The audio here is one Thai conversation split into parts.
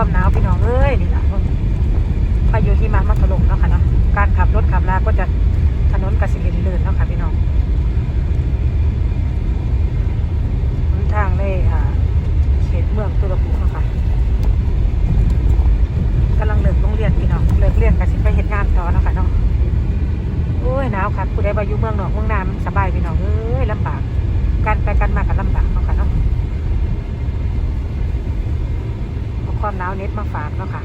ความหนาวพี่น้องเอ้ยนี่แหละพายุที่มามาถล่มเนาะค่ะเนาะการขับรถขับลาก็จะถนนกสิลินลื่นเนาะค่ะพี่น้องทางในอ่าเขตเมืองตุรกีเนาะค่ะกำลังเลิกโรงเรียนพี่น้องเลิกเรียนก็สิไปเฮ็ดงานต่อเนาะค่ะเนาะโอ้ยหนาวค่ะผู้ใดไปอยู่เมืองนอกเมืองนามันสบายพี่น้องเอ้ยลำบากการไปกันมาก็ลำบากเนาะค่ะเนาะ เอา มาวเน็ตมาฝากเนาะค่ะ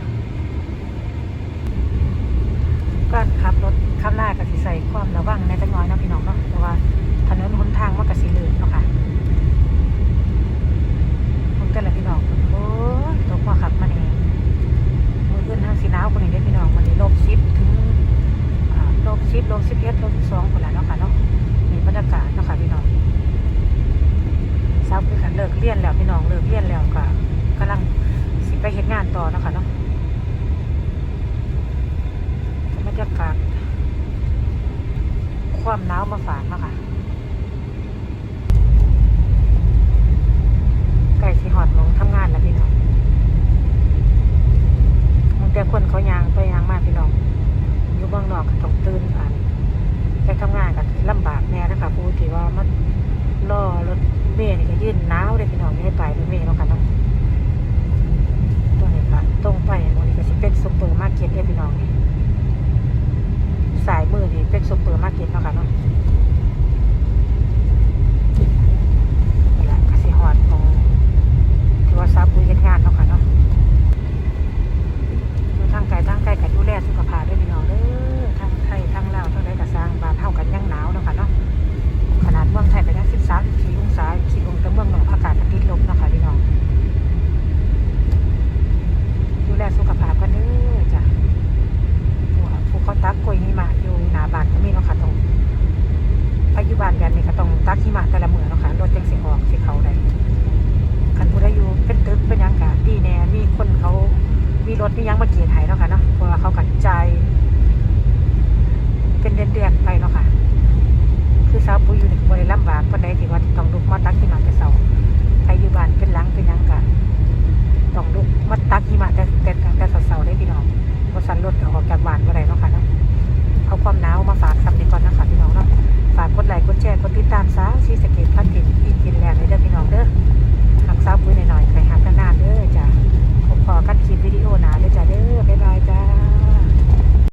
ก็ขับรถขับลากกสิใส่ความระวังในจังน้อยเนาะพี่น้องเนาะเพราะว่าถนนหนทางมันกสิลื่นเนาะค่ะผมกันแหละพี่น้องโอ้ตกมาขับมาเนี่ยมือขึ้นทางสีหนาวคนนี้ได้พี่น้องวันนี้ลบสิบถึงลบสิบลบสิบเอ็ดลบสองคนละเนาะค่ะเนาะมีบรรยากาศเนาะค่ะพี่น้องเช้าคือขันเลิกเรียนแล้วพี่น้องเลิกเรียนแล้วก็กำลัง ไปเห็นงานต่อนะคะเนาะบรรยากาศความหนาวมาฝากนะคะไก่สีหอดหมองทำงานแล้วพี่น้องบางแต่คนเขายางไปยางมากพี่น้อง อยู่เบื้องนอกก็ต้องตื่นผ่านไปทำงานกันลำบากแน่นะคะผู้ที่ว่ามันล่อรถเมล์นี่ก็ยื่นหนาวเลยพี่น้องไม่ได้ไปรถเมล์เนาะค่ะเนาะ ตัวนี้ค่ะตรงไปวันนี้ก็สิเป็นซุปเปอร์มาร์เก็ตเด้อพี่น้องนี่สายมือนี่เป็นซุปเปอร์มาร์เก็ตเนาะค่ะเนาะนี่แหละกสิฮอดของที่ว่าซาปุยเฮ็ดงานเนาะค่ะเนาะอยู่ทางไกลทางไกลก็ดูแลสุขภาพด้วยพี่น้องเด้อทางไทยทางลาวทางใดก็สร้างบ้านเฮากันยังหนาวเนาะค่ะเนาะขนาดเมืองไทยไปได้13 14องศาคิดลงแต่เมืองนอกอากาศก็ติดลบเนาะค่ะพี่น้อง ดูแลสุขภาพกันเด้อจ้ะผู้ผู้เขาตักกล้วยหิมะอยู่หน้าบ้านก็มีเนาะค่ะตรงปัจจุบันกันนี่ก็ต้องตักหิมะแต่ละมื้อเนาะค่ะรถจังสิออกสิเขาได้คันผู้ใดอยู่เป็นตึกเป็นหยังกะดีแน่มีคนเขา พี่ยังมาเกียรไทยเนาะค่ะเนาะเพราะว่าเขากัดใจ เป็นเดือนๆไปเนาะค่ะ คือสาวปุ้ยอยู่ในบริลำบากปานใดที่ว่าต้อง